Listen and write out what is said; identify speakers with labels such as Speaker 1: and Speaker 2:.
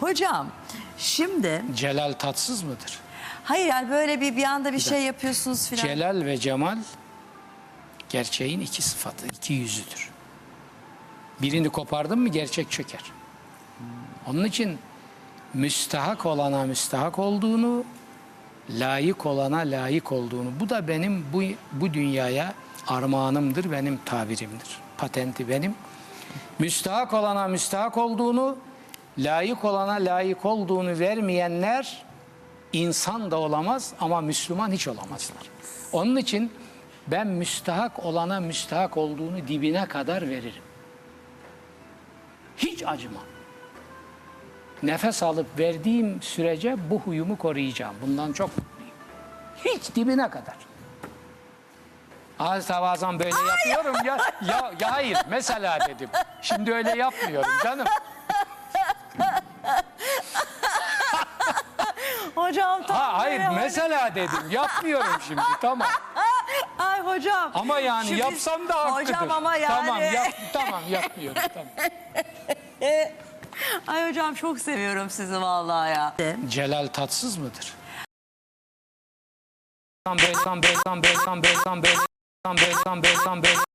Speaker 1: Hocam şimdi
Speaker 2: Celal tatsız mıdır?
Speaker 1: hayır yani böyle bir bir anda bir şey yapıyorsunuz filan.
Speaker 2: Celal ve cemal gerçeğin iki sıfatı, iki yüzüdür. Birini kopardın mı gerçek çöker. Onun için müstahak olana müstahak olduğunu, layık olana layık olduğunu. Bu da benim bu, bu dünyaya armağanımdır, benim tabirimdir. Patenti benim. Müstahak olana müstahak olduğunu, layık olana layık olduğunu vermeyenler insan da olamaz ama Müslüman hiç olamazlar. Onun için ben müstahak olana müstahak olduğunu dibine kadar veririm. Hiç acımam. Nefes alıp verdiğim sürece bu huyumu koruyacağım. Bundan çok mutluyum. Hiç dibine kadar. Adeta bazen böyle yapıyorum ya, ya, ya hayır mesela dedim. Şimdi öyle yapmıyorum canım.
Speaker 1: Hocam tam
Speaker 2: Ha hayır
Speaker 1: böyle-
Speaker 2: mesela dedim yapmıyorum şimdi tamam.
Speaker 1: Ay hocam.
Speaker 2: Ama yani
Speaker 1: Şimdi-
Speaker 2: yapsam da hakkıdır.
Speaker 1: Hocam ama yani.
Speaker 2: Tamam yap, tamam yapmıyorum tamam.
Speaker 1: Ay hocam çok seviyorum sizi vallahi ya.
Speaker 2: Celal tatsız mıdır? Tam böyle tam böyle tam böyle tam böyle tam böyle tam böyle tam böyle tam böyle